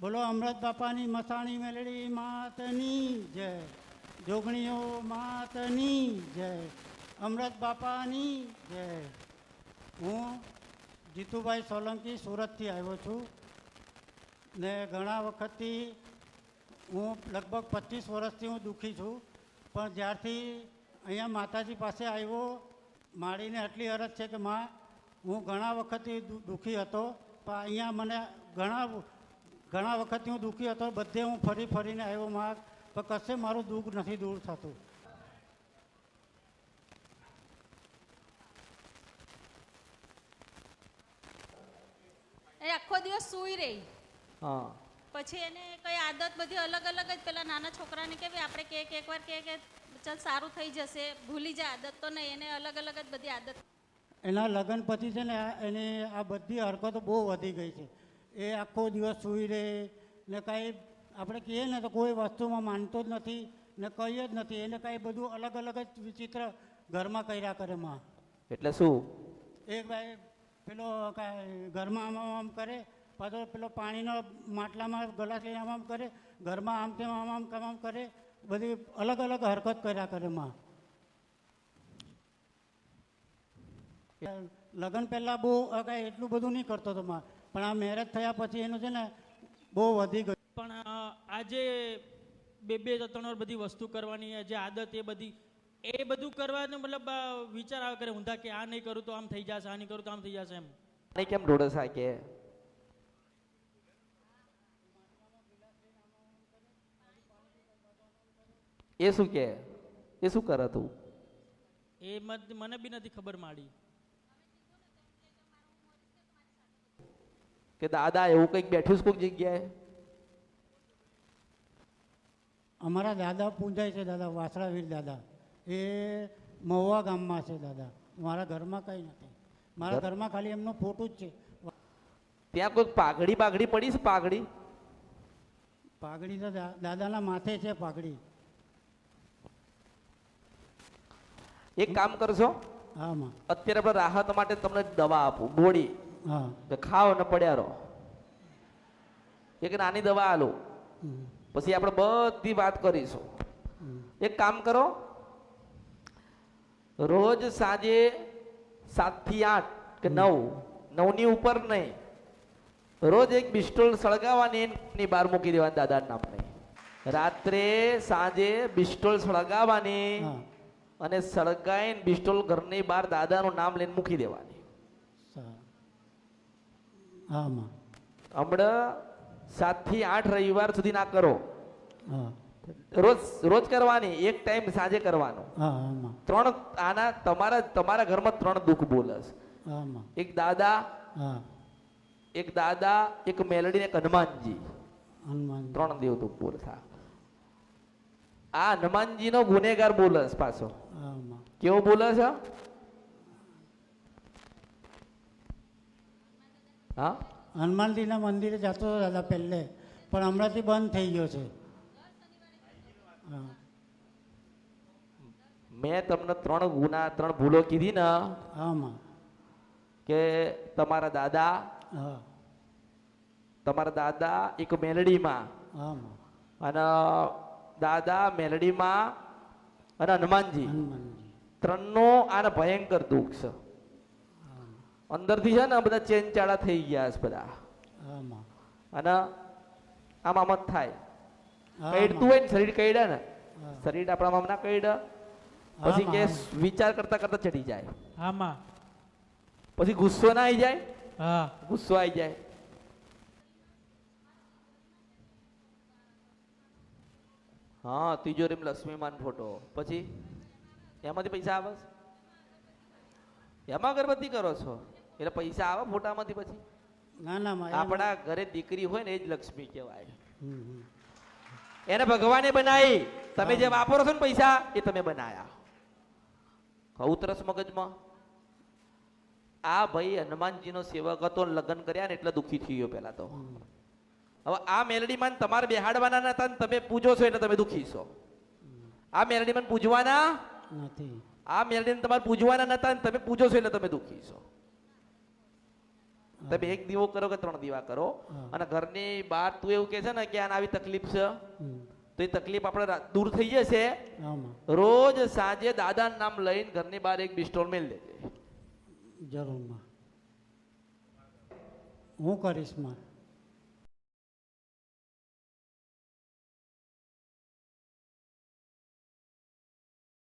બોલો અમૃત બાપાની મસાણી મેલડી માતની જય. જોગણીઓ માતની જય. અમૃત બાપાની જય. હું જીતુભાઈ સોલંકી સુરતથી આવ્યો છું ને ઘણા વખતથી હું લગભગ પચીસ વર્ષથી હું દુઃખી છું, પણ જ્યારથી અહીંયા માતાજી પાસે આવ્યો માળીને આટલી અરજ છે કે, માં, હું ઘણા વખતથી દુઃખી હતો, પણ અહીંયા મને ઘણા ઘણા વખતથી હું દુઃખી હતો બધે હું ફરી ફરીને આવ્યો માર્ગ પણ કશે મારું દુઃખ નથી દૂર થતું. એ આખો દિવસ સૂઈ રહી. હા. પછી એને કઈ આદત બધી અલગ અલગ જ પેલા નાના છોકરાને કેવી આપણે કે એકવાર કે કે ચાલ સારું થઈ જશે ભૂલી જાય આદત તો નહીં એને અલગ અલગ જ બધી આદત. એના લગ્ન પછી છે ને એની આ બધી હરકતો બહુ વધી ગઈ છે. એ આખો દિવસ સૂઈ રહે ને કાંઈ આપણે કહીએ ને તો કોઈ વસ્તુમાં માનતો જ નથી ને કહીએ જ નથી એને કાંઈ બધું અલગ અલગ જ વિચિત્ર ઘરમાં કર્યા કરે માં. એટલે શું? એક ભાઈ પેલો કાંઈ ઘરમાં આમ આમ કરે પાછો પેલો પાણીનો માટલામાં ગલાસ લઈને આમ આમ કરે ઘરમાં આમ તેમ આમ આમ આમ આમ કરે બધી અલગ અલગ હરકત કર્યા કરે માં. લગ્ન પહેલાં બહુ કાંઈ એટલું બધું નહીં કરતો તો માં. પણ આ મેરેજ થયા પછી એનું છે ને બહુ વધી ગયું. પણ આજે બે બે ત્રણ વાર બધી વસ્તુ કરવાની જે આદત એ બધી એ બધું કરવાનો મતલબ વિચાર આવે કરે ઊંધા કે આ નહીં કરું તો આમ થઈ જશે આ નહીં કરું તો આમ થઈ જશે એમ. નહીં કેમ ઢોળસા કે? એ શું કે? એ શું કરે તું? એ મત- મને બી નથી ખબર માડી. કે દાદા એવું કંઈક બેઠું છે કોઈક જગ્યાએ? અમારા દાદા પૂંજાય છે દાદા વાસળાવીર દાદા. એ મહુવા ગામમાં છે દાદા. મારા ઘરમાં કંઈ નથી. મારા ઘરમાં ખાલી એમનો ફોટો જ છે. ત્યાં કોઈ પાઘડી પાઘડી પડી છે પાઘડી? પાઘડી તો દાદાના માથે છે પાઘડી. એક કામ કરશો? હા અત્યારે આપણે રાહત માટે તમને દવા આપું. ગોળી. તો ખાઓ ને પડ્યા રહો. એક નાની દવા આલો. પછી આપણે બધી વાત કરીશું. એક કામ કરો. રોજ સાંજે સાતથી આઠ કે નવ નવની ઉપર નહીં. રોજ એક બિસ્ટોલ સળગાવવાની એની બહાર મૂકી દેવાની દાદા નામની. રાત્રે સાંજે બિસ્ટોલ સળગાવવાની અને સળગાઈને બિસ્ટોલ ઘરની બહાર દાદાનું નામ લઈને મૂકી દેવાની. હા હમણાં સાતથી આઠ રવિવાર સુધી ના કરો હા રોજ રોજ કરવાની એક ટાઈમ સાંજે કરવાનો ત્રણ આના તમારા તમારા ઘરમાં ત્રણ દુઃખ બોલશ હા એક દાદા હા એક દાદા એક મેલડી એક હનુમાનજી ત્રણ દેવ દુઃખ બોલતા આ હનુમાનજી નો ગુનેગાર બોલશ પાછો કેવો બોલે છે હા? હનુમાનજીના મંદિરે જતો હતો દાદા પહેલે પણ હમણાંથી બંધ થઈ ગયો છે. મેં તમને ત્રણ ગુના ત્રણ ભૂલો કીધી ને હા કે તમારા દાદા હા. તમારા દાદા એક મેલડીમાં. અને દાદા મેલડીમાં અને હનુમાનજી. ત્રણનો આને ભયંકર દુઃખ છે. અંદરથી છે ને બધા ચેનચાળા થઈ ગયા છે બધા. અને આમ આમ જ થાય કઈડતું. હોય ને શરીર કઈડે ને શરીર આપણા આમ ના કઈડે. પછી કે વિચાર કરતા કરતા ચડી જાય. આમાં. પછી ગુસ્સો ના આવી જાય. હા. ગુસ્સો આવી જાય. હા તિજોરીમાં લક્ષ્મીમાન ફોટો. પછી? એમાંથી પૈસા આવે એમાં અગરબત્તી કરો છો? એટલે પૈસા આવે ફોટામાંથી પછી? ના ના આપણા ઘરે દીકરી હોય ને એ જ લક્ષ્મી કહેવાય. એને ભગવાને બનાવી. તમે જે વાપરો છો ને પૈસા એ તમે બનાયા. કહું તરસ મગજમાં. આ ભાઈ હનુમાનજીનો સેવક હતો લગ્ન કર્યા ને એટલે દુઃખી થઈ ગયો પેલા તો. હવે આ મેલડીમાં તમારે બેહાડવાના નતા ને તમે પૂજો છો એટલે તમે દુઃખી છો. આ મેલડીમાં પૂજવાના નથી. આ મેલડીને તમારે પૂજવાના નતા ને તમે પૂજો છો એટલે તમે દુઃખી છો. તમે એક દીવો કરો કે ત્રણ દીવા કરો? અને ઘરની બહાર તું એવું કે છે ને કે આને આવી તકલીફ છે. તો એ તકલીફ આપણે દૂર થઈ જશે. રોજ સાંજે દાદાનું નામ લઈને ઘરની બહાર એક બિસ્ટોલ મેલ દેજે. જરૂરમાં. હું કરીશમાં